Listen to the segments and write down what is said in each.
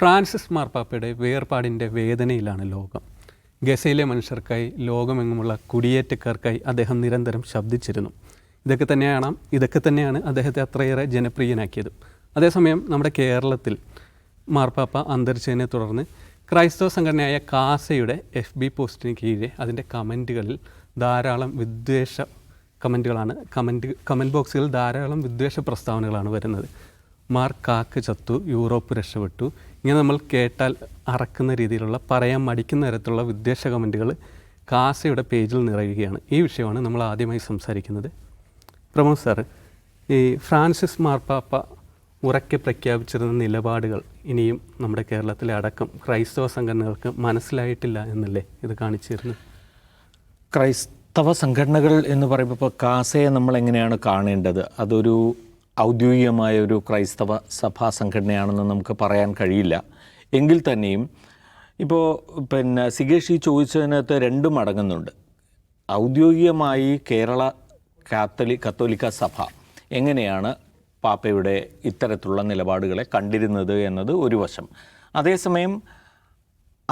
Francis മാർപ്പാപ്പയുടെ വേർപാടിന്റെ വേദനയിലാണ് ലോകം. ഗസയിലെ മനുഷ്യർക്കായി ലോകമെങ്ങുമുള്ള കുടിയേറ്റക്കാർക്കായി അദ്ദേഹം നിരന്തരം ശബ്ദിച്ചിരുന്നു. ഇതൊക്കെ തന്നെയാണ് ഇതൊക്കെ തന്നെയാണ് അദ്ദേഹത്തെ അത്രയേറെ ജനപ്രിയനാക്കിയത്. അതേസമയം നമ്മുടെ കേരളത്തിൽ മാർപ്പാപ്പ അന്തരിച്ചതിനെ തുടർന്ന് ക്രൈസ്തവ സംഘടനയായ കാസയുടെ എഫ് ബി പോസ്റ്റിന് കീഴെ അതിന്റെ കമന്റുകളിൽ ധാരാളം വിദ്വേഷ കമന്റുകളാണ് കമന്റ് കമന്റ് ബോക്സുകളിൽ ധാരാളം വിദ്വേഷ പ്രസ്താവനകളാണ് വരുന്നത്. മാർ കാക്ക് ചത്തു യൂറോപ്പ് രക്ഷപ്പെട്ടു. ഇങ്ങനെ നമ്മൾ കേട്ടാൽ അറക്കുന്ന രീതിയിലുള്ള പറയാൻ മടിക്കുന്ന തരത്തിലുള്ള വിദ്വേഷ കമന്റുകൾ കാസയുടെ പേജിൽ നിറയുകയാണ്. ഈ വിഷയമാണ് നമ്മൾ ആദ്യമായി സംസാരിക്കുന്നത്. പ്രമോദ് സാറ് ഈ ഫ്രാൻസിസ് മാർപ്പാപ്പ ഉറക്കെ പ്രഖ്യാപിച്ചിരുന്ന നിലപാടുകൾ ഇനിയും നമ്മുടെ കേരളത്തിലെ അടക്കം ക്രൈസ്തവ സംഘടനകൾക്ക് മനസ്സിലായിട്ടില്ല എന്നല്ലേ ഇത് കാണിച്ചിരുന്നു ക്രൈസ്തവ സംഘടനകൾ എന്ന് പറയുമ്പോൾ ഇപ്പോൾ കാസയെ നമ്മൾ എങ്ങനെയാണ് കാണേണ്ടത്? അതൊരു ഔദ്യോഗികമായ ഒരു ക്രൈസ്തവ സഭാ സംഘടനയാണെന്ന് നമുക്ക് പറയാൻ കഴിയില്ല. എങ്കിൽ തന്നെയും ഇപ്പോൾ പിന്നെ സിഗേഷ് ഈ ചോദിച്ചതിനകത്ത് രണ്ടും അടങ്ങുന്നുണ്ട്. ഔദ്യോഗികമായി കേരള കാത്തലി കത്തോലിക്ക സഭ എങ്ങനെയാണ് പാപ്പയുടെ ഇത്തരത്തിലുള്ള നിലപാടുകളെ കണ്ടിരുന്നത് എന്നത് ഒരു വശം. അതേസമയം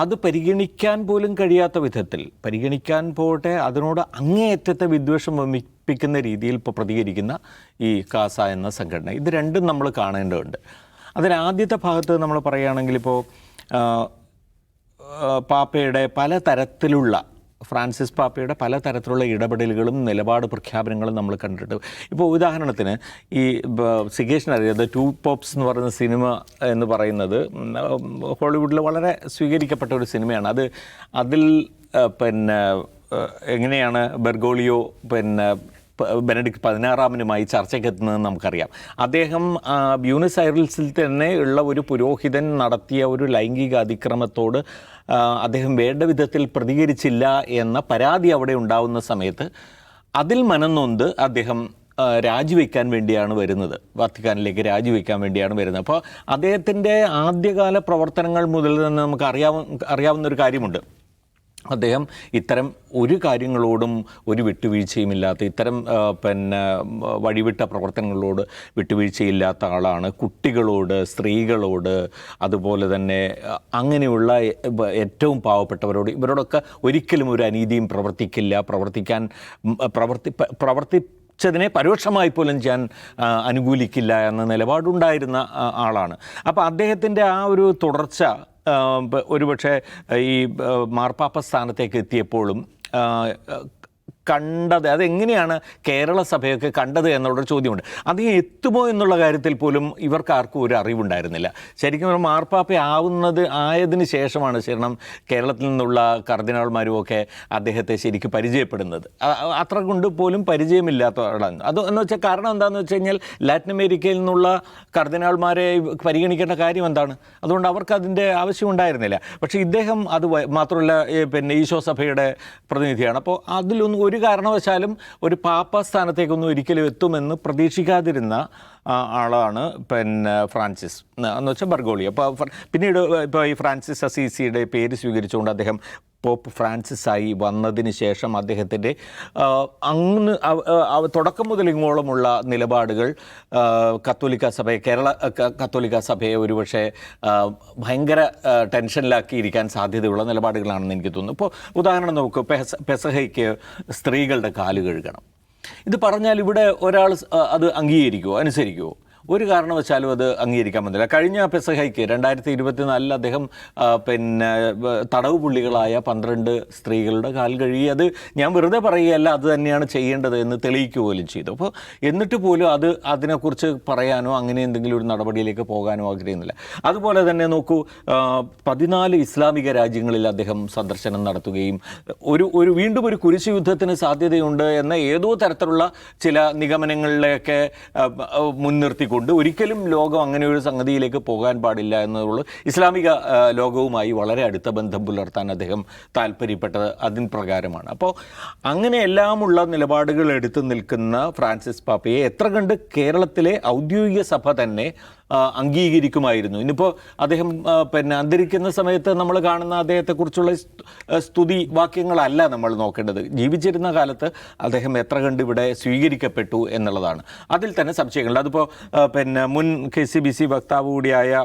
അത് പരിഗണിക്കാൻ പോലും കഴിയാത്ത വിധത്തിൽ പരിഗണിക്കാൻ പോട്ടെ അതിനോട് അങ്ങേയറ്റത്തെ വിദ്വേഷം വമിപ്പിക്കുന്ന രീതിയിൽ ഇപ്പോൾ പ്രതികരിക്കുന്ന ഈ കാസ എന്ന സംഘടന. ഇത് രണ്ടും നമ്മൾ കാണേണ്ടതുണ്ട്. അതിന് ആദ്യത്തെ ഭാഗത്ത് നമ്മൾ പറയുകയാണെങ്കിൽ ഇപ്പോൾ പാപ്പയുടെ പല തരത്തിലുള്ള ഫ്രാൻസിസ് പാപ്പയുടെ പല തരത്തിലുള്ള ഇടപെടലുകളും നിലപാട് പ്രഖ്യാപനങ്ങളും നമ്മൾ കണ്ടിട്ട് ഇപ്പോൾ ഉദാഹരണത്തിന് ഈ സിഗേഷൻ അറിയാതെ ടു പോപ്സ് എന്ന് പറയുന്ന സിനിമ എന്ന് പറയുന്നത് ഹോളിവുഡിൽ വളരെ സ്വീകരിക്കപ്പെട്ട ഒരു സിനിമയാണ്. അത് അതിൽ പിന്നെ എങ്ങനെയാണ് ബെർഗോളിയോ പിന്നെ ബെനഡിക്ട് പതിനാറാമനുമായി ചർച്ചയ്ക്കെത്തുന്നതെന്ന് നമുക്കറിയാം. അദ്ദേഹം ബ്യൂണസ് ഐറിൽസിൽ തന്നെ ഉള്ള ഒരു പുരോഹിതൻ നടത്തിയ ഒരു ലൈംഗിക അതിക്രമത്തോട് അദ്ദേഹം വേണ്ട വിധത്തിൽ പ്രതികരിച്ചില്ല എന്ന പരാതി അവിടെ ഉണ്ടാവുന്ന സമയത്ത് അതിൽ മനന്നൊന്ത് അദ്ദേഹം രാജിവെക്കാൻ വേണ്ടിയാണ് വരുന്നത്. വത്തിക്കാനിലേക്ക് രാജിവെക്കാൻ വേണ്ടിയാണ് വരുന്നത്. അപ്പോൾ അദ്ദേഹത്തിന്റെ ആദ്യകാല പ്രവർത്തനങ്ങൾ മുതൽ തന്നെ നമുക്ക് അറിയാവുന്ന അറിയാവുന്ന ഒരു കാര്യമുണ്ട്. അദ്ദേഹം ഇത്തരം ഒരു കാര്യങ്ങളോടും ഒരു വിട്ടുവീഴ്ചയുമില്ലാത്ത ഇത്തരം ആ, പിന്നെ വഴിവിട്ട പ്രവർത്തനങ്ങളോട് വിട്ടുവീഴ്ചയില്ലാത്ത ആളാണ്. കുട്ടികളോട് സ്ത്രീകളോട് അതുപോലെ തന്നെ അങ്ങനെയുള്ള ഏറ്റവും പാവപ്പെട്ടവരോട്. ഇവരോടൊക്കെ ഒരിക്കലും ഒരു അനീതിയും പ്രവർത്തിക്കില്ല. പ്രവർത്തിക്കാൻ പ്രവർത്തി പ്രവർത്തി ച്ചതിനെ പരോക്ഷമായി പോലും ഞാൻ അനുകൂലിക്കില്ല എന്ന നിലപാടുണ്ടായിരുന്ന ആളാണ്. അപ്പോൾ അദ്ദേഹത്തിന്റെ ആ ഒരു തുടർച്ച ഒരുപക്ഷെ ഈ മാർപ്പാപ്പ സ്ഥാനത്തേക്ക് എത്തിയപ്പോഴും കണ്ടത് അതെങ്ങനെയാണ് കേരള സഭയൊക്കെ കണ്ടത് എന്നുള്ളൊരു ചോദ്യമുണ്ട്. അത് എത്തുമോ എന്നുള്ള കാര്യത്തിൽ പോലും ഇവർക്ക് ആർക്കും ഒരു അറിവുണ്ടായിരുന്നില്ല. ശരിക്കും മാർപ്പാപ്പ ആവുന്നത് ആയതിനു ശേഷമാണ് ശരണം കേരളത്തിൽ നിന്നുള്ള കർദിനാൾമാരും ഒക്കെ അദ്ദേഹത്തെ ശരിക്കും പരിചയപ്പെടുന്നത്. അത്ര കൊണ്ട് പോലും പരിചയമില്ലാത്ത ആളാണ്. അത് എന്ന് വെച്ചാൽ കാരണം എന്താണെന്ന് വെച്ച് കഴിഞ്ഞാൽ ലാറ്റിൻ അമേരിക്കയിൽ നിന്നുള്ള കർദിനാൾമാരെ പരിഗണിക്കേണ്ട കാര്യം എന്താണ്? അതുകൊണ്ട് അവർക്ക് അതിന്റെ ആവശ്യമുണ്ടായിരുന്നില്ല പക്ഷേ ഇദ്ദേഹം അത് മാത്രമല്ല പിന്നെ ഈശോ സഭയുടെ പ്രതിനിധിയാണ്. അപ്പോൾ അതിലൊന്നും ഒരു കാരണവശാലും ഒരു പാപ്പ സ്ഥാനത്തേക്കൊന്നും ഒരിക്കലും എത്തുമെന്ന് പ്രതീക്ഷിക്കാതിരുന്ന ആളാണ് പിന്നെ ഫ്രാൻസിസ്. എന്ന് വെച്ചാൽ ബർഗോളി. അപ്പോൾ പിന്നീട് ഇപ്പോൾ ഈ ഫ്രാൻസിസ് അസീസിയുടെ പേര് സ്വീകരിച്ചുകൊണ്ട് അദ്ദേഹം പോപ്പ് ഫ്രാൻസിസ് ആയി വന്നതിന് ശേഷം അദ്ദേഹത്തിന്റെ അങ്ങ് തുടക്കം മുതൽ ഇങ്ങോളമുള്ള നിലപാടുകൾ കത്തോലിക്ക സഭയെ കേരള കത്തോലിക്ക സഭയെ ഒരുപക്ഷെ ഭയങ്കര ടെൻഷനിലാക്കിയിരിക്കാൻ സാധ്യതയുള്ള നിലപാടുകളാണെന്ന് എനിക്ക് തോന്നുന്നു. ഇപ്പോൾ ഉദാഹരണം നോക്കൂ പെസ പെസഹയ്ക്ക് സ്ത്രീകളുടെ കാൽ കഴുകണം. ഇത് പറഞ്ഞാൽ ഇവിടെ ഒരാൾ അത് അംഗീകരിക്കുമോ അനുസരിക്കുമോ ഒരു കാരണവശാലും അത് അംഗീകരിക്കാൻ പറ്റില്ല. കഴിഞ്ഞ പെസഹയ്ക്ക് രണ്ടായിരത്തി ഇരുപത്തിനാലിൽ അദ്ദേഹം പിന്നെ തടവ് പുള്ളികളായ പന്ത്രണ്ട് സ്ത്രീകളുടെ കാൽ കഴുകി. അത് ഞാൻ വെറുതെ പറയുകയല്ല അത് തന്നെയാണ് ചെയ്യേണ്ടത് എന്ന് തെളിയിക്കുക പോലും ചെയ്തു. അപ്പോൾ എന്നിട്ട് പോലും അത് അതിനെക്കുറിച്ച് പറയാനോ അങ്ങനെ എന്തെങ്കിലും ഒരു നടപടിയിലേക്ക് പോകാനോ ആഗ്രഹിക്കുന്നില്ല. അതുപോലെ തന്നെ നോക്കൂ പതിനാല് ഇസ്ലാമിക രാജ്യങ്ങളിൽ അദ്ദേഹം സന്ദർശനം നടത്തുകയും ഒരു ഒരു വീണ്ടും ഒരു കുരിശ് യുദ്ധത്തിന് സാധ്യതയുണ്ട് എന്ന ഏതോ തരത്തിലുള്ള ചില നിഗമനങ്ങളിലെയൊക്കെ ആ, മുൻനിർത്തിക്കൊണ്ട് ഒരിക്കലും ലോകം അങ്ങനെ ഒരു സംഗതിയിലേക്ക് പോകാൻ പാടില്ല എന്നുള്ള. ഇസ്ലാമിക ലോകവുമായി വളരെ അടുത്ത ബന്ധം പുലർത്താൻ അദ്ദേഹം താല്പര്യപ്പെട്ടത് അതിന് പ്രകാരമാണ്. അപ്പോൾ അങ്ങനെ എല്ലാമുള്ള നിലപാടുകൾ എടുത്തു നിൽക്കുന്ന ഫ്രാൻസിസ് പാപ്പയെ എത്ര കണ്ട് കേരളത്തിലെ ഔദ്യോഗിക സഭ തന്നെ അംഗീകരിക്കുമായിരുന്നു. ഇന്നിപ്പോൾ അദ്ദേഹം പിന്നെ അന്തരിക്കുന്ന സമയത്ത് നമ്മൾ കാണുന്ന അദ്ദേഹത്തെക്കുറിച്ചുള്ള സ്തുതി വാക്യങ്ങളല്ല നമ്മൾ നോക്കേണ്ടത്. ജീവിച്ചിരുന്ന കാലത്ത് അദ്ദേഹം എത്ര കണ്ട് ഇവിടെ സ്വീകരിക്കപ്പെട്ടു എന്നുള്ളതാണ്. അതിൽ തന്നെ സംശയങ്ങളുണ്ട്. അതിപ്പോൾ പിന്നെ മുൻ കെ സി ബി സി വക്താവ് കൂടിയായ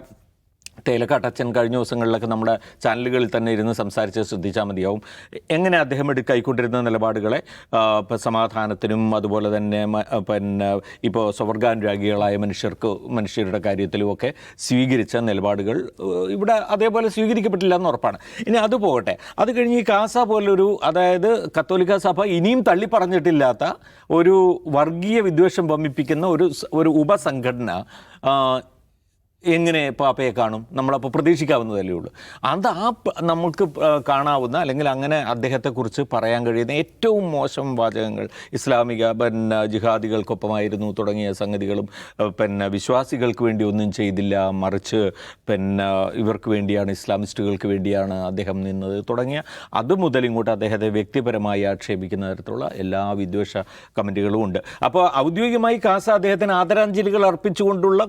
തേലക്കാട്ടച്ചൻ കഴിഞ്ഞ ദിവസങ്ങളിലൊക്കെ നമ്മുടെ ചാനലുകളിൽ തന്നെ ഇരുന്ന് സംസാരിച്ച് ശ്രദ്ധിച്ചാൽ മതിയാവും. എങ്ങനെ അദ്ദേഹം എടു കൈക്കൊണ്ടിരുന്ന നിലപാടുകളെ സമാധാനത്തിനും അതുപോലെ തന്നെ പിന്നെ ഇപ്പോൾ സ്വർഗാനുരാഗികളായ മനുഷ്യർക്ക് മനുഷ്യരുടെ കാര്യത്തിലുമൊക്കെ സ്വീകരിച്ച നിലപാടുകൾ ഇവിടെ അതേപോലെ സ്വീകരിക്കപ്പെട്ടില്ല എന്ന് ഉറപ്പാണ്. ഇനി അത് പോകട്ടെ. അത് കഴിഞ്ഞ് ഈ കാസ പോലൊരു അതായത് കത്തോലിക്ക സഭ ഇനിയും തള്ളിപ്പറഞ്ഞിട്ടില്ലാത്ത ഒരു വർഗീയ വിദ്വേഷം വമിപ്പിക്കുന്ന ഒരു ഒരു ഉപസംഘടന എങ്ങനെ പാപ്പയെ കാണും? നമ്മളപ്പോൾ പ്രതീക്ഷിക്കാവുന്നതല്ലേ ഉള്ളൂ. അത് ആ നമുക്ക് കാണാവുന്ന അല്ലെങ്കിൽ അങ്ങനെ അദ്ദേഹത്തെക്കുറിച്ച് പറയാൻ കഴിയുന്ന ഏറ്റവും മോശം വാചകങ്ങൾ ഇസ്ലാമിക പിന്നെ ജിഹാദികൾക്കൊപ്പമായിരുന്നു തുടങ്ങിയ സംഗതികളും പിന്നെ വിശ്വാസികൾക്ക് വേണ്ടി ഒന്നും ചെയ്തില്ല മറിച്ച് പിന്നെ ഇവർക്ക് വേണ്ടിയാണ് ഇസ്ലാമിസ്റ്റുകൾക്ക് വേണ്ടിയാണ് അദ്ദേഹം നിന്നത് തുടങ്ങിയ അത് മുതൽ ഇങ്ങോട്ട് അദ്ദേഹത്തെ വ്യക്തിപരമായി ആക്ഷേപിക്കുന്ന തരത്തിലുള്ള എല്ലാ വിദ്വേഷ കമന്റുകളും ഉണ്ട്. അപ്പോൾ ഔദ്യോഗികമായി കാസ അദ്ദേഹത്തിന് ആദരാഞ്ജലികൾ അർപ്പിച്ചുകൊണ്ടുള്ള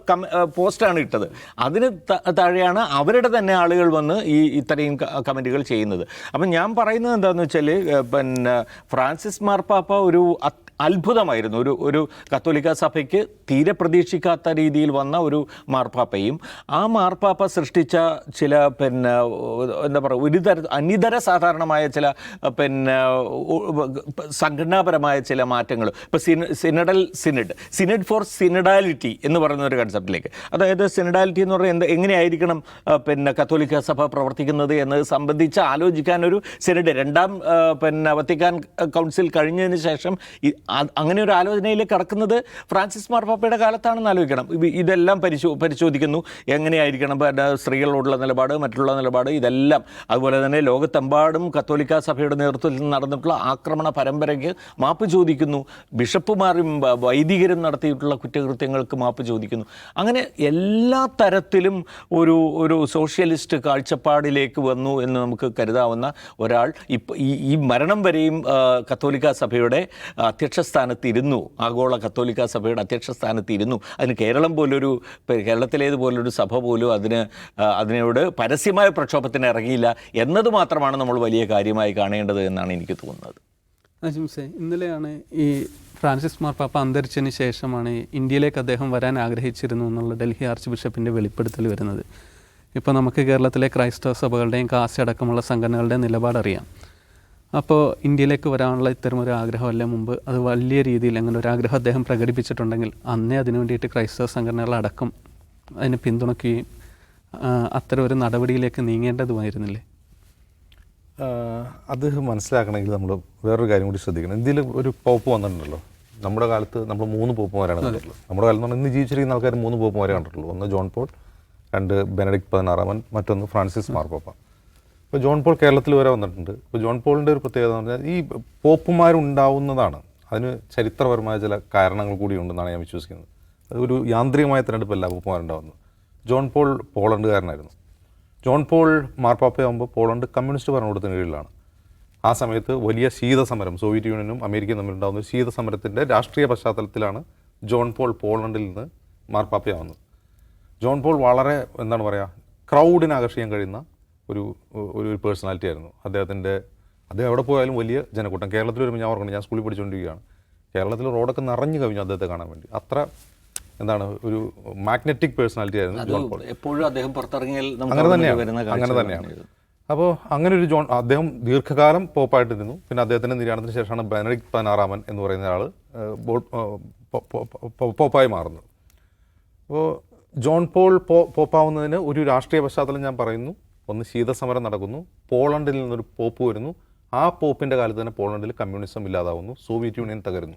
പോസ്റ്റാണ് ഇട്ടത്. അതിന് ത- താഴെയാണ് അവരുടെ തന്നെ ആളുകൾ വന്ന് ഈ ഇത്രയും കമന്റുകൾ ചെയ്യുന്നത്. അപ്പം ഞാൻ പറയുന്നത് എന്താണെന്ന് വെച്ചാൽ പിന്നെ ഫ്രാൻസിസ് മാർപ്പാപ്പ ഒരു അത്ഭുതമായിരുന്നു. ഒരു ഒരു കത്തോലിക്ക സഭയ്ക്ക് തീരെ പ്രതീക്ഷിക്കാത്ത രീതിയിൽ വന്ന ഒരു മാർപ്പാപ്പയും ആ മാർപ്പാപ്പ സൃഷ്ടിച്ച ചില പിന്നെ എന്താ പറയുക ഒരു തര അനിതര സാധാരണമായ ചില പിന്നെ സംഘടനാപരമായ ചില മാറ്റങ്ങൾ. ഇപ്പോൾ സിന synodal synod synod for synodality എന്ന് പറയുന്ന ഒരു കൺസെപ്റ്റിലേക്ക്. അതായത് സിനഡാലിറ്റി എന്ന് പറഞ്ഞാൽ എന്ത് എങ്ങനെയായിരിക്കണം പിന്നെ കത്തോലിക്ക സഭ പ്രവർത്തിക്കുന്നത് എന്നത് സംബന്ധിച്ച് ആലോചിക്കാൻ ഒരു സിനഡ്. രണ്ടാം പിന്നെ വത്തിക്കാൻ കൗൺസിൽ കഴിഞ്ഞതിന് ശേഷം അങ്ങനെ ഒരു ആലോചനയിൽ കിടക്കുന്നത് ഫ്രാൻസിസ് മാർപ്പാപ്പയുടെ കാലത്താണെന്ന് ആലോചിക്കണം. ഇതെല്ലാം പരിശോ പരിശോധിക്കുന്നു. എങ്ങനെയായിരിക്കണം? സ്ത്രീകളോടുള്ള നിലപാട് മറ്റുള്ള നിലപാട് ഇതെല്ലാം. അതുപോലെ തന്നെ ലോകത്തെമ്പാടും കത്തോലിക്ക സഭയുടെ നേതൃത്വത്തിൽ നടന്നിട്ടുള്ള ആക്രമണ പരമ്പരയ്ക്ക് മാപ്പ് ചോദിക്കുന്നു. ബിഷപ്പുമാരും വൈദികരും നടത്തിയിട്ടുള്ള കുറ്റകൃത്യങ്ങൾക്ക് മാപ്പ് ചോദിക്കുന്നു. അങ്ങനെ എല്ലാ തരത്തിലും ഒരു ഒരു സോഷ്യലിസ്റ്റ് കാഴ്ചപ്പാടിലേക്ക് വന്നു എന്ന് നമുക്ക് കരുതാവുന്ന ഒരാൾ ഇപ്പം ഈ മരണം വരെയും കത്തോലിക്ക സഭയുടെ അധ്യക്ഷ സ്ഥാനത്തിരുന്നു ആഗോള കത്തോലിക്ക സഭയുടെ അധ്യക്ഷ സ്ഥാനത്തിരുന്നു അതിന് കേരളം പോലൊരു കേരളത്തിലേതുപോലൊരു സഭ പോലും അതിന് അതിനോട് പരസ്യമായ പ്രക്ഷോഭത്തിന് ഇറങ്ങിയില്ല. എന്നത് മാത്രമാണ് നമ്മൾ വലിയ കാര്യമായി കാണേണ്ടത് എന്നാണ് എനിക്ക് തോന്നുന്നത്. അജിംസെ ഇന്നലെയാണ് ഈ ഫ്രാൻസിസ് മാർപ്പാപ്പ അന്തരിച്ചതിന് ശേഷമാണ് ഇന്ത്യയിലേക്ക് അദ്ദേഹം വരാൻ ആഗ്രഹിച്ചിരുന്നു എന്നുള്ള ഡൽഹി ആർച്ച് ബിഷപ്പിന്റെ വെളിപ്പെടുത്തൽ വരുന്നത്. ഇപ്പോൾ നമുക്ക് കേരളത്തിലെ ക്രൈസ്തവ സഭകളുടെയും കാസി അടക്കമുള്ള സംഘടനകളുടെയും നിലപാടറിയാം. അപ്പോൾ ഇന്ത്യയിലേക്ക് വരാനുള്ള ഇത്തരമൊരു ആഗ്രഹമല്ല മുമ്പ്? അത് വലിയ രീതിയിൽ അങ്ങനെ ഒരു ആഗ്രഹം അദ്ദേഹം പ്രകടിപ്പിച്ചിട്ടുണ്ടെങ്കിൽ അന്നേ അതിനു വേണ്ടിയിട്ട് ക്രൈസ്തവ സംഘടനകളടക്കം അതിനെ പിന്തുണയ്ക്കുകയും അത്തരം ഒരു നടപടിയിലേക്ക് നീങ്ങേണ്ടതുമായിരുന്നില്ലേ? അത് മനസ്സിലാക്കണമെങ്കിൽ നമ്മൾ വേറൊരു കാര്യം കൂടി ശ്രദ്ധിക്കണം. ഇന്ത്യയിൽ ഒരു പോപ്പ് വന്നിട്ടുണ്ടല്ലോ. നമ്മുടെ കാലത്ത് നമ്മൾ മൂന്ന് പോപ്പുമാരാണ് കണ്ടിട്ടുള്ളത്. നമ്മുടെ കാലത്ത് പറഞ്ഞാൽ ഇന്ന് ജീവിച്ചിരിക്കുന്ന ആൾക്കാർ മൂന്ന് പോപ്പുമാരെ കണ്ടിട്ടുള്ളൂ. ഒന്ന് ജോൺ പോൾ രണ്ട് ബെനഡിക്ട് പതിനാറാമൻ മറ്റൊന്ന് ഫ്രാൻസിസ് മാർപ്പാപ്പ ഇപ്പോൾ ജോൺ പോൾ കേരളത്തിൽ വരെ വന്നിട്ടുണ്ട്. ഇപ്പോൾ ജോൺ പോളിന്റെ ഒരു പ്രത്യേകത എന്ന് പറഞ്ഞാൽ ഈ പോപ്പുമാരുണ്ടാവുന്നതാണ് അതിന് ചരിത്രപരമായ ചില കാരണങ്ങൾ കൂടി ഉണ്ടെന്നാണ് ഞാൻ വിശ്വസിക്കുന്നത്. അത് ഒരു യാന്ത്രികമായ തിരഞ്ഞെടുപ്പല്ല പോപ്പുമാരുണ്ടാവുന്നത്. ജോൺ പോൾ പോളണ്ടുകാരനായിരുന്നു. ജോൺ പോൾ മാർപ്പാപ്പയാകുമ്പോൾ പോളണ്ട് കമ്മ്യൂണിസ്റ്റ് ഭരണകൂടത്തിന് കീഴിലാണ്. ആ സമയത്ത് വലിയ ശീതസമരം സോവിയറ്റ് യൂണിയനും അമേരിക്കയും തമ്മിലുണ്ടാകുന്ന ഒരു ശീതസമരത്തിന്റെ രാഷ്ട്രീയ പശ്ചാത്തലത്തിലാണ് ജോൺ പോൾ പോളണ്ടിൽ നിന്ന് മാർപ്പാപ്പയാവുന്നത്. ജോൺ പോൾ വളരെ എന്താണ് പറയുക ക്രൗഡിനെ ആകർഷിക്കാൻ കഴിയുന്ന ഒരു ഒരു പേഴ്സണാലിറ്റി ആയിരുന്നു. അദ്ദേഹത്തിന്റെ അദ്ദേഹം എവിടെ പോയാലും വലിയ ജനക്കൂട്ടം. കേരളത്തിൽ വരുമ്പോൾ ഞാൻ ഓർക്കണം ഞാൻ സ്കൂളിൽ പഠിച്ചുകൊണ്ടിരിക്കുകയാണ് കേരളത്തിൽ റോഡൊക്കെ നിറഞ്ഞു കവിഞ്ഞു അദ്ദേഹത്തെ കാണാൻ വേണ്ടി. അത്ര എന്താണ് ഒരു മാഗ്നറ്റിക് പേഴ്സണാലിറ്റി ആയിരുന്നു ജോൺ പോൾ. എപ്പോഴും അദ്ദേഹം പുറത്തിറങ്ങിയാൽ അങ്ങനെ തന്നെയാണ് അങ്ങനെ തന്നെയാണ്. തന്നെയാണ്. അപ്പോൾ അങ്ങനെ ഒരു ജോൺ അദ്ദേഹം ദീർഘകാലം പോപ്പായിട്ടിരുന്നു പിന്നെ അദ്ദേഹത്തിന്റെ നിര്യാണത്തിന് ശേഷമാണ് ബെനഡിക് പനാറാമൻ എന്ന് പറയുന്ന ആൾ പോപ്പായി മാറുന്നത്. അപ്പോൾ ജോൺ പോൾ പോ പോപ്പാവുന്നതിന് ഒരു രാഷ്ട്രീയ പശ്ചാത്തലം ഞാൻ പറയുന്നു. ഒന്ന് ശീതസമരം നടക്കുന്നു. പോളണ്ടിൽ നിന്നൊരു പോപ്പ് വരുന്നു. ആ പോപ്പിന്റെ കാലത്ത് തന്നെ പോളണ്ടിൽ കമ്മ്യൂണിസം ഇല്ലാതാവുന്നു. സോവിയറ്റ് യൂണിയൻ തകരുന്നു.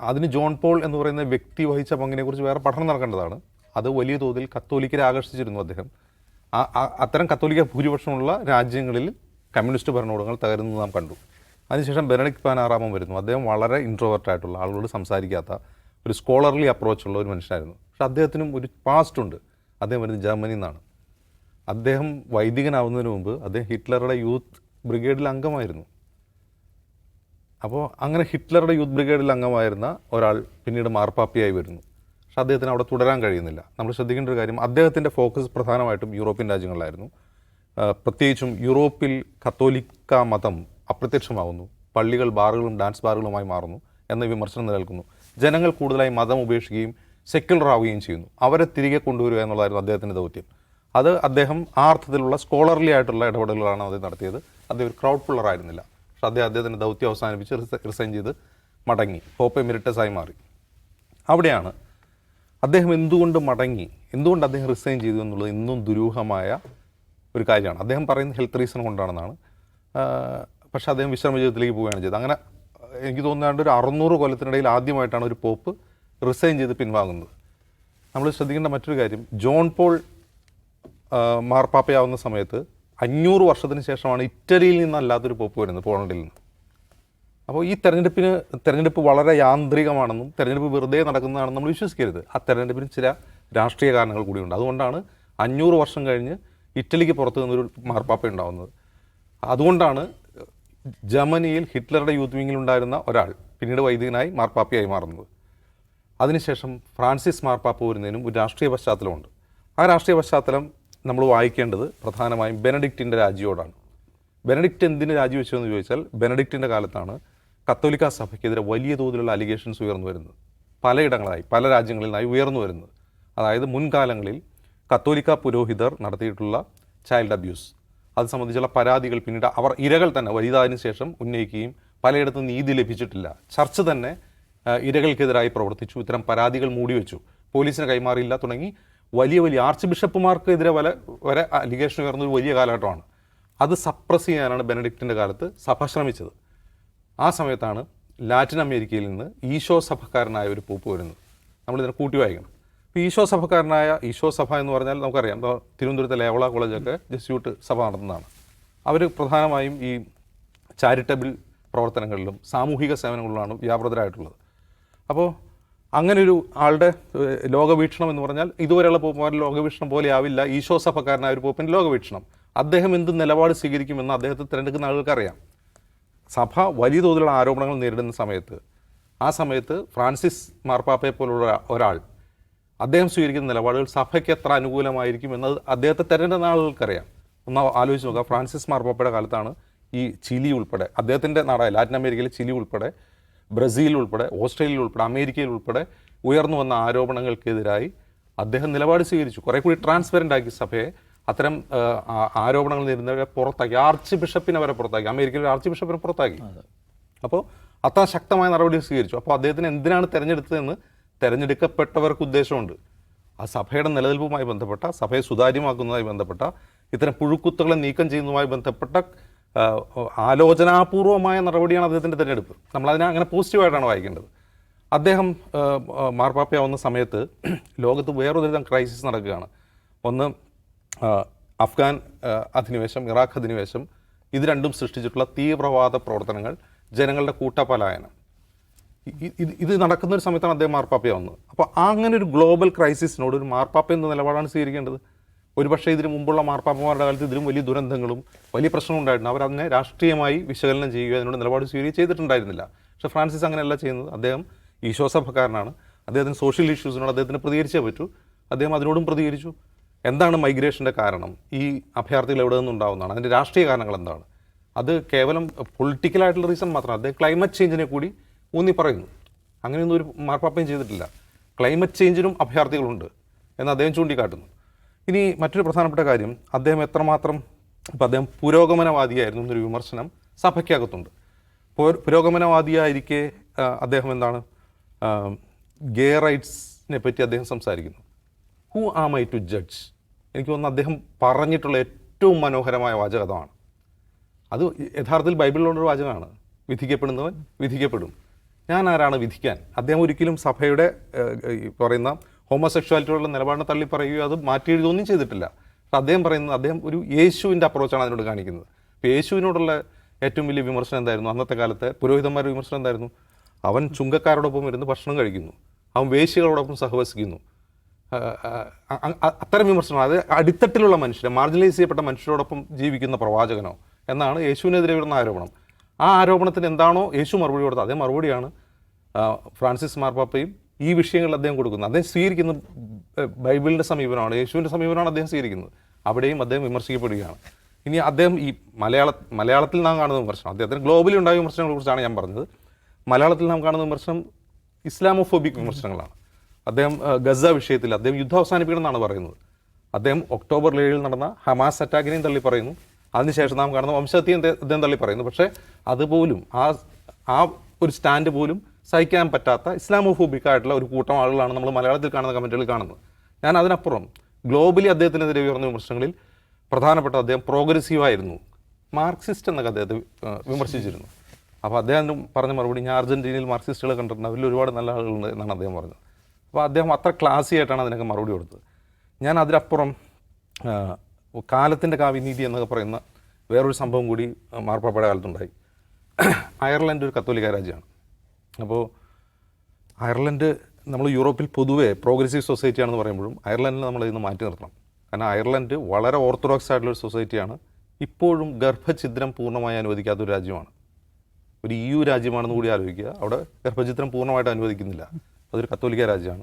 അതിന് ജോൺ പോൾ എന്ന് പറയുന്ന വ്യക്തി വഹിച്ച പങ്കിനെക്കുറിച്ച് വേറെ പഠനം നടക്കേണ്ടതാണ്. അത് വലിയ തോതിൽ കത്തോലിക്കരെ ആകർഷിച്ചിരുന്നു അദ്ദേഹം. അത്തരം കത്തോലിക്ക ഭൂരിപക്ഷമുള്ള രാജ്യങ്ങളിൽ കമ്മ്യൂണിസ്റ്റ് ഭരണകൂടങ്ങൾ തകരുന്നത് നാം കണ്ടു. അതിനുശേഷം ബെനഡിക് പാനാറാമം വരുന്നു. അദ്ദേഹം വളരെ ഇൻട്രോവേർട്ട് ആയിട്ടുള്ള ആളുകളോട് സംസാരിക്കാത്ത ഒരു സ്കോളർലി അപ്രോച്ചുള്ള ഒരു മനുഷ്യനായിരുന്നു. പക്ഷെ അദ്ദേഹത്തിനും ഒരു പാസ്റ്റ് ഉണ്ട്. അദ്ദേഹം വരുന്നത് ജർമ്മനിയിൽ നിന്നാണ്. അദ്ദേഹം വൈദികനാവുന്നതിന് മുമ്പ് അദ്ദേഹം ഹിറ്റ്ലറുടെ യൂത്ത് ബ്രിഗേഡിൽ അംഗമായിരുന്നു. അപ്പോൾ അങ്ങനെ ഹിറ്റ്ലറുടെ യൂത്ത് ബ്രിഗേഡിൽ അംഗമായിരുന്ന ഒരാൾ പിന്നീട് മാർപ്പാപ്പിയായി വരുന്നു. പക്ഷെ അദ്ദേഹത്തിന് അവിടെ തുടരാൻ കഴിയുന്നില്ല. നമ്മൾ ശ്രദ്ധിക്കേണ്ട ഒരു കാര്യം അദ്ദേഹത്തിന്റെ ഫോക്കസ് പ്രധാനമായിട്ടും യൂറോപ്യൻ രാജ്യങ്ങളിലായിരുന്നു. പ്രത്യേകിച്ചും യൂറോപ്പിൽ കത്തോലിക്ക മതം അപ്രത്യക്ഷമാകുന്നു പള്ളികൾ ബാറുകളും ഡാൻസ് ബാറുകളുമായി മാറുന്നു എന്ന വിമർശനം നിലനിൽക്കുന്നു. ജനങ്ങൾ കൂടുതലായി മതം ഉപേക്ഷിക്കുകയും സെക്യുലർ ആവുകയും ചെയ്യുന്നു. അവരെ തിരികെ കൊണ്ടുവരിക എന്നുള്ളതായിരുന്നു അദ്ദേഹത്തിന്റെ ദൗത്യം. അത് അദ്ദേഹം ആ അർത്ഥത്തിലുള്ള സ്കോളർലി ആയിട്ടുള്ള ഇടപെടലുകളാണ് അദ്ദേഹം നടത്തിയത്. അദ്ദേഹം ഒരു ക്രൗഡ് പുള്ളർ ആയിരുന്നില്ല. പക്ഷെ അദ്ദേഹം അദ്ദേഹത്തിന്റെ ദൗത്യം അവസാനിപ്പിച്ച് റിസൈൻ ചെയ്ത് മടങ്ങി. പോപ്പ് ആയി മാറി. അവിടെയാണ് അദ്ദേഹം എന്തുകൊണ്ട് മടങ്ങി? എന്തുകൊണ്ട് അദ്ദേഹം റിസൈൻ ചെയ്തു എന്നുള്ളത് ഇന്നും ദുരൂഹമായ ഒരു കാര്യമാണ്. അദ്ദേഹം പറയുന്നത് ഹെൽത്ത് റീസൺ കൊണ്ടാണെന്നാണ്. പക്ഷേ അദ്ദേഹം വിശ്രമ ജീവിതത്തിലേക്ക് പോവുകയാണ് ചെയ്തത്. അങ്ങനെ എനിക്ക് തോന്നുന്നത് ഒരു അറുന്നൂറ് കൊല്ലത്തിനിടയിൽ ആദ്യമായിട്ടാണ് ഒരു പോപ്പ് റിസൈൻ ചെയ്ത് പിൻവാങ്ങുന്നത്. നമ്മൾ ശ്രദ്ധിക്കേണ്ട മറ്റൊരു കാര്യം. ജോൺ പോൾ മാർപ്പാപ്പയാവുന്ന സമയത്ത് അഞ്ഞൂറ് വർഷത്തിന് ശേഷമാണ് ഇറ്റലിയിൽ നിന്നല്ലാത്തൊരു പോപ്പ് വരുന്നത് പോളണ്ടിൽ നിന്ന്. അപ്പോൾ ഈ തെരഞ്ഞെടുപ്പിന് തെരഞ്ഞെടുപ്പ് വളരെ യാന്ത്രികമാണെന്നും തെരഞ്ഞെടുപ്പ് വെറുതെ നടക്കുന്നതാണെന്നും നമ്മൾ വിശ്വസിക്കരുത്. ആ തെരഞ്ഞെടുപ്പിന് ചില രാഷ്ട്രീയ കാരണങ്ങൾ കൂടിയുണ്ട്. അതുകൊണ്ടാണ് അഞ്ഞൂറ് വർഷം കഴിഞ്ഞ് ഇറ്റലിക്ക് പുറത്തു നിന്നൊരു മാർപ്പാപ്പ ഉണ്ടാവുന്നത്. അതുകൊണ്ടാണ് ജർമ്മനിയിൽ ഹിറ്റ്ലറുടെ യൂത്ത് വിങ്ങിലുണ്ടായിരുന്ന ഒരാൾ പിന്നീട് വൈദികനായി മാർപ്പാപ്പയായി മാറുന്നത്. അതിനുശേഷം ഫ്രാൻസിസ് മാർപ്പാപ്പ വരുന്നതിനും ഒരു രാഷ്ട്രീയ പശ്ചാത്തലമുണ്ട്. ആ രാഷ്ട്രീയ പശ്ചാത്തലം നമ്മൾ വായിക്കേണ്ടത് പ്രധാനമായും ബെനഡിക്റ്റിന്റെ രാജിയോടാണ്. ബെനഡിക്റ്റ് എന്തിന് രാജി എന്ന് ചോദിച്ചാൽ ബെനഡിക്റ്റിന്റെ കാലത്താണ് കത്തോലിക്ക സഭയ്ക്കെതിരെ വലിയ തോതിലുള്ള അലിഗേഷൻസ് ഉയർന്നു വരുന്നത്. പലയിടങ്ങളായി പല രാജ്യങ്ങളിലായി ഉയർന്നു വരുന്നത്. അതായത് മുൻകാലങ്ങളിൽ കത്തോലിക്ക പുരോഹിതർ നടത്തിയിട്ടുള്ള ചൈൽഡ് അബ്യൂസ്. അത് സംബന്ധിച്ചുള്ള പരാതികൾ പിന്നീട് അവർ ഇരകൾ തന്നെ വലുതായതിനു ശേഷം ഉന്നയിക്കുകയും പലയിടത്തും നീതി ലഭിച്ചിട്ടില്ല. ചർച്ച് തന്നെ ഇരകൾക്കെതിരായി പ്രവർത്തിച്ചു. ഇത്തരം പരാതികൾ മൂടിവെച്ചു. പോലീസിന് കൈമാറിയില്ല തുടങ്ങി വലിയ വലിയ ആർച്ച് ബിഷപ്പുമാർക്കെതിരെ വല വരെ അലിഗേഷൻ ഉയർന്ന ഒരു വലിയ കാലഘട്ടമാണ്. അത് സപ്രസ് ചെയ്യാനാണ് ബെനഡിക്റ്റിന്റെ കാലത്ത് സഭ ശ്രമിച്ചത്. ആ സമയത്താണ് ലാറ്റിൻ അമേരിക്കയിൽ നിന്ന് ഈശോ സഭക്കാരനായ ഒരു പൂപ്പ് വരുന്നത്. നമ്മളിതിനെ കൂട്ടി വായിക്കണം. അപ്പോൾ ഈശോ സഭക്കാരനായ ഈശോ സഭ എന്ന് പറഞ്ഞാൽ നമുക്കറിയാം. ഇപ്പോൾ തിരുവനന്തപുരത്തെ ലേവള കോളേജൊക്കെ ജസ്യൂട്ട് സഭ നടത്തുന്നതാണ്. അവർ പ്രധാനമായും ഈ ചാരിറ്റബിൾ പ്രവർത്തനങ്ങളിലും സാമൂഹിക സേവനങ്ങളിലുമാണ് വ്യാപൃതരായിട്ടുള്ളത്. അപ്പോൾ അങ്ങനെ ഒരു ആളുടെ ലോകവീക്ഷണം എന്ന് പറഞ്ഞാൽ ഇതുവരെയുള്ള പോപ്പുമാരുടെ ലോകവീക്ഷണം പോലെ ആവില്ല. ഈശോ സഭക്കാരനായ ഒരു പോപ്പിന്റെ ലോകവീക്ഷണം. അദ്ദേഹം എന്ത് നിലപാട് സ്വീകരിക്കുമെന്ന് അദ്ദേഹത്തെ തിരഞ്ഞെടുക്കുന്ന ആളുകൾക്കറിയാം. സഭ വലിയ തോതിലുള്ള ആരോപണങ്ങൾ നേരിടുന്ന സമയത്ത് ആ സമയത്ത് ഫ്രാൻസിസ് മാർപ്പാപ്പയെ പോലുള്ള ഒരാൾ അദ്ദേഹം സ്വീകരിക്കുന്ന നിലപാടുകൾ സഭയ്ക്ക് എത്ര അനുകൂലമായിരിക്കും എന്നത് അദ്ദേഹത്തെ തിരഞ്ഞെടുക്കുന്ന ആളുകൾക്കറിയാം. ഒന്ന് ആലോചിച്ച് നോക്കുക. ഫ്രാൻസിസ് മാർപ്പാപ്പയുടെ കാലത്താണ് ഈ ചിലി ഉൾപ്പെടെ അദ്ദേഹത്തിന്റെ നാടായ ലാറ്റിൻ അമേരിക്കയിലെ ചിലി ഉൾപ്പെടെ ബ്രസീൽ ഉൾപ്പെടെ ഓസ്ട്രേലിയയിൽ ഉൾപ്പെടെ അമേരിക്കയിൽ ഉൾപ്പെടെ ഉയർന്നു വന്ന ആരോപണങ്ങൾക്കെതിരായി അദ്ദേഹം നിലപാട് സ്വീകരിച്ചു. കുറെ കൂടി ട്രാൻസ്പെറന്റ് ആക്കി സഭയെ. അത്തരം ആരോപണങ്ങൾ നേരിടുന്നവരെ പുറത്താക്കി. ആർച്ച് ബിഷപ്പിനെ വരെ പുറത്താക്കി. അമേരിക്കയിലെ ആർച്ച് ബിഷപ്പിനെ പുറത്താക്കി. അപ്പോൾ അത്ര ശക്തമായ നടപടി സ്വീകരിച്ചു. അപ്പോൾ അദ്ദേഹത്തിന് എന്തിനാണ് തെരഞ്ഞെടുത്തതെന്ന് തിരഞ്ഞെടുക്കപ്പെട്ടവർക്ക് ഉദ്ദേശമുണ്ട്. ആ സഭയുടെ നിലനിൽപ്പുമായി ബന്ധപ്പെട്ട സഭയെ സുതാര്യമാക്കുന്നതുമായി ബന്ധപ്പെട്ട ഇത്തരം പുഴുക്കുത്തുകളെ നീക്കം ചെയ്യുന്നതുമായി ബന്ധപ്പെട്ട ആലോചനാപൂർവമായ നടപടിയാണ് അദ്ദേഹത്തിന്റെ തിരഞ്ഞെടുപ്പ്. നമ്മളതിനെ അങ്ങനെ പോസിറ്റീവായിട്ടാണ് വായിക്കേണ്ടത്. അദ്ദേഹം മാർപ്പാപ്പയാവുന്ന സമയത്ത് ലോകത്ത് വേറൊരു തരം ക്രൈസിസ് നടക്കുകയാണ്. ഒന്ന് അഫ്ഗാൻ അധിനിവേശം ഇറാഖ് അധിനിവേശം ഇത് രണ്ടും സൃഷ്ടിച്ചിട്ടുള്ള തീവ്രവാദ പ്രവർത്തനങ്ങൾ ജനങ്ങളുടെ കൂട്ടപലായനം. ഇത് ഇത് നടക്കുന്ന ഒരു സമയത്താണ് അദ്ദേഹം മാർപ്പാപ്പയാവുന്നത്. അപ്പോൾ അങ്ങനെ ഒരു ഗ്ലോബൽ ക്രൈസിസിനോട് ഒരു മാർപ്പാപ്പ എന്ന നിലപാടാണ് സ്വീകരിക്കേണ്ടത്? ഒരുപക്ഷെ ഇതിനു മുമ്പുള്ള മാർപ്പാപ്പമാരുടെ കാലത്ത് ഇതിലും വലിയ ദുരന്തങ്ങളും വലിയ പ്രശ്നങ്ങളും ഉണ്ടായിരുന്നു. അവർ അതിനെ രാഷ്ട്രീയമായി വിശകലനം ചെയ്യുക അതിനോട് നിലപാട് സ്വീകരിച്ച് ചെയ്തിട്ടുണ്ടായിരുന്നില്ല. പക്ഷേ ഫ്രാൻസിസ് അങ്ങനെയല്ല ചെയ്യുന്നത്. അദ്ദേഹം ഈശോസഭക്കാരനാണ് അദ്ദേഹത്തിന് സോഷ്യൽ ഇഷ്യൂസിനോട് അദ്ദേഹത്തിന് പ്രതികരിച്ചേ പറ്റൂ. അദ്ദേഹം അതിനോടും പ്രതികരിച്ചു. എന്താണ് മൈഗ്രേഷന്റെ കാരണം? ഈ അഭയാർത്ഥികൾ എവിടെ നിന്നുണ്ടാവുന്നതാണ്? അതിന്റെ രാഷ്ട്രീയ കാരണങ്ങൾ എന്താണ്? അത് കേവലം പൊളിറ്റിക്കലായിട്ടുള്ള റീസൺ മാത്രമാണ്. അദ്ദേഹം ക്ലൈമറ്റ് ചേഞ്ചിനെ കൂടി ഊന്നി പറയുന്നു. അങ്ങനെയൊന്നും ഒരു മാർപ്പാപ്പയും ചെയ്തിട്ടില്ല. ക്ലൈമറ്റ് ചേഞ്ചിനും അഭയാർത്ഥികളുണ്ട് എന്ന് അദ്ദേഹം ചൂണ്ടിക്കാട്ടുന്നു. ഇനി മറ്റൊരു പ്രധാനപ്പെട്ട കാര്യം അദ്ദേഹം എത്രമാത്രം ഇപ്പം അദ്ദേഹം പുരോഗമനവാദിയായിരുന്നു എന്നൊരു വിമർശനം സഭയ്ക്കകത്തുണ്ട്. പുര- പുരോഗമനവാദിയായിരിക്കെ അദ്ദേഹം എന്താണ് ഗേ റൈറ്റ്സിനെ പറ്റി അദ്ദേഹം സംസാരിക്കുന്നു. Who am I to judge? എനിക്ക് തോന്നുന്നു അദ്ദേഹം പറഞ്ഞിട്ടുള്ള ഏറ്റവും മനോഹരമായ വാചകതമാണ് അത് യഥാർത്ഥത്തിൽ ബൈബിളിലുള്ളൊരു വാചകമാണ്. വിധിക്കപ്പെടുന്നവൻ വിധിക്കപ്പെടും. ഞാൻ ആരാണ് വിധിക്കാൻ? അദ്ദേഹം ഒരിക്കലും സഭയുടെ പറയുന്ന ഹോമോസെക്ഷുവാലിറ്റിയുള്ള നിലപാടിനെ തള്ളി പറയുകയോ അത് മാറ്റി എഴുതുകയൊന്നും ചെയ്തിട്ടില്ല. പക്ഷെ അദ്ദേഹം പറയുന്നത് അദ്ദേഹം ഒരു യേശുവിന്റെ അപ്രോച്ചാണ് അതിനോട് കാണിക്കുന്നത്. അപ്പോൾ യേശുവിനോടുള്ള ഏറ്റവും വലിയ വിമർശനം എന്തായിരുന്നു? അന്നത്തെ കാലത്തെ പുരോഹിതന്മാരുടെ വിമർശനം എന്തായിരുന്നു? അവൻ ചുങ്കക്കാരോടൊപ്പം ഇരുന്ന് ഭക്ഷണം കഴിക്കുന്നു. അവൻ വേശ്യകളോടൊപ്പം സഹവസിക്കുന്നു. അത്തരം വിമർശനം അത് അടിത്തട്ടിലുള്ള മനുഷ്യരെ മാർജിനലൈസ് ചെയ്യപ്പെട്ട മനുഷ്യരോടൊപ്പം ജീവിക്കുന്ന പ്രവാചകനോ എന്നാണ് യേശുവിനെതിരെ വരുന്ന ആരോപണം. ആ ആരോപണത്തിന് എന്താണോ യേശു മറുപടി കൊടുത്തത്. അതേ മറുപടിയാണ് ഫ്രാൻസിസ് മാർപ്പാപ്പയും ഈ വിഷയങ്ങൾ അദ്ദേഹം കൊടുക്കുന്നത് അദ്ദേഹം സ്വീകരിക്കുന്ന ബൈബിളിന്റെ സമീപനമാണ് യേശുവിന്റെ സമീപനമാണ് അദ്ദേഹം സ്വീകരിക്കുന്നത്. അവിടെയും അദ്ദേഹം വിമർശിക്കപ്പെടുകയാണ്. ഇനി അദ്ദേഹം ഈ മലയാള മലയാളത്തിൽ നാം കാണുന്ന വിമർശനം അദ്ദേഹത്തിന് ഗ്ലോബലി ഉണ്ടായ വിമർശനങ്ങളെക്കുറിച്ചാണ് ഞാൻ പറഞ്ഞത്. മലയാളത്തിൽ നാം കാണുന്ന വിമർശനം ഇസ്ലാമോഫോബിക് വിമർശനങ്ങളാണ്. അദ്ദേഹം ഗസ വിഷയത്തിൽ അദ്ദേഹം യുദ്ധം അവസാനിപ്പിക്കണമെന്നാണ് പറയുന്നത്. അദ്ദേഹം ഒക്ടോബർ ഏഴിൽ നടന്ന ഹമാസ് അറ്റാക്കിനെയും തള്ളി പറയുന്നു. അതിനുശേഷം നാം കാണുന്ന വംശത്തെയും അദ്ദേഹം തള്ളി പറയുന്നു. പക്ഷേ അതുപോലും ആ ആ ഒരു സ്റ്റാൻഡ് പോലും സഹിക്കാൻ പറ്റാത്ത ഇസ്ലാമോഫോബിക് ഒരു കൂട്ടം ആളുകളാണ് നമ്മൾ മലയാളത്തിൽ കാണുന്ന കമന്റുകളിൽ കാണുന്നത്. ഞാൻ അതിനപ്പുറം ഗ്ലോബലി അദ്ദേഹത്തിനെതിരെ ഉയർന്ന വിമർശനങ്ങളിൽ പ്രധാനപ്പെട്ട അദ്ദേഹം പ്രോഗ്രസീവ് ആയിരുന്നു മാർക്സിസ്റ്റ് എന്നൊക്കെ അദ്ദേഹത്തെ വിമർശിച്ചിരുന്നു. അപ്പോൾ അദ്ദേഹം പറഞ്ഞ മറുപടി ഞാൻ അർജന്റീനയിൽ മാർക്സിസ്റ്റുകളെ കണ്ടിട്ടുണ്ട് അവരിൽ ഒരുപാട് നല്ല ആളുകളുണ്ട് എന്നാണ് അദ്ദേഹം പറഞ്ഞത്. അപ്പോൾ അദ്ദേഹം അത്ര ക്ലാസി ആയിട്ടാണ് അതിനൊക്കെ മറുപടി കൊടുത്തത്. ഞാൻ അതിനപ്പുറം കാലത്തിന്റെ കാവ്യനീതി എന്നൊക്കെ പറയുന്ന വേറൊരു സംഭവം കൂടി മാർപ്പാപ്പയുടെ കാലത്തുണ്ടായി. അയർലൻഡ് ഒരു കത്തോലിക്ക രാജ്യമാണ്. അപ്പോൾ അയർലൻഡ് നമ്മൾ യൂറോപ്പിൽ പൊതുവേ പ്രോഗ്രസീവ് സൊസൈറ്റി ആണെന്ന് പറയുമ്പോഴും അയർലൻഡിൽ നമ്മൾ ഇന്ന് മാറ്റി നിർത്തണം. കാരണം അയർലൻഡ് വളരെ ഓർത്തഡോക്സ് ആയിട്ടുള്ള സൊസൈറ്റിയാണ്. ഇപ്പോഴും ഗർഭഛിദ്രം പൂർണമായി അനുവദിക്കാത്ത ഒരു രാജ്യമാണ്. ഒരു ഇ യു രാജ്യമാണെന്ന് കൂടി ആലോചിക്കുക. അവിടെ ഗർഭചിത്രം പൂർണമായിട്ട് അനുവദിക്കുന്നില്ല. അതൊരു കത്തോലിക്ക രാജ്യമാണ്.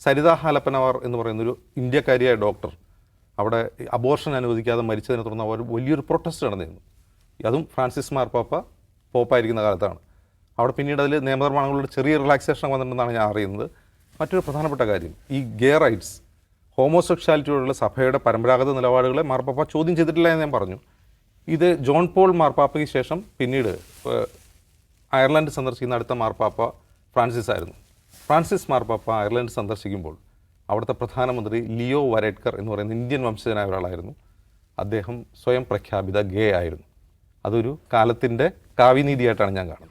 സരിത ഹാലപ്പനവർ എന്ന് പറയുന്നൊരു ഇന്ത്യക്കാരിയായ ഡോക്ടർ അവിടെ അബോർഷൻ അനുവദിക്കാതെ മരിച്ചതിനെ തുടർന്ന് അവർ വലിയൊരു പ്രൊട്ടസ്റ്റ് നടന്നിരുന്നു. അതും ഫ്രാൻസിസ് മാർപ്പാപ്പ പോപ്പായിരിക്കുന്ന കാലത്താണ്. അവിടെ പിന്നീട് അതിൽ നിയമനിർമ്മാണങ്ങളുടെ ചെറിയ റിലാക്സേഷൻ വന്നിട്ടുണ്ടെന്നാണ് ഞാൻ അറിയുന്നത്. മറ്റൊരു പ്രധാനപ്പെട്ട കാര്യം ഈ ഗേ റൈറ്റ്സ് ഹോമോസെക്ഷാലിറ്റിയോടുള്ള സഭയുടെ പരമ്പരാഗത നിലപാടുകളെ മാർപ്പാപ്പ ചോദ്യം ചെയ്തിട്ടില്ല എന്ന് ഞാൻ പറഞ്ഞു. ഇത് ജോൺ പോൾ മാർപ്പാപ്പയ്ക്ക് ശേഷം പിന്നീട് അയർലൻഡ് സന്ദർശിക്കുന്ന അടുത്ത മാർപ്പാപ്പ ഫ്രാൻസിസ് ആയിരുന്നു. ഫ്രാൻസിസ് മാർപ്പാപ്പ അയർലൻഡ് സന്ദർശിക്കുമ്പോൾ അവിടുത്തെ പ്രധാനമന്ത്രി ലിയോ വരേഡ്കർ എന്ന് പറയുന്ന ഇന്ത്യൻ വംശജനായ ഒരാളായിരുന്നു. അദ്ദേഹം സ്വയം പ്രഖ്യാപിത ഗേ ആയിരുന്നു. അതൊരു കാലത്തിന്റെ കാവ്യനീതിയായിട്ടാണ് ഞാൻ കാണുന്നത്.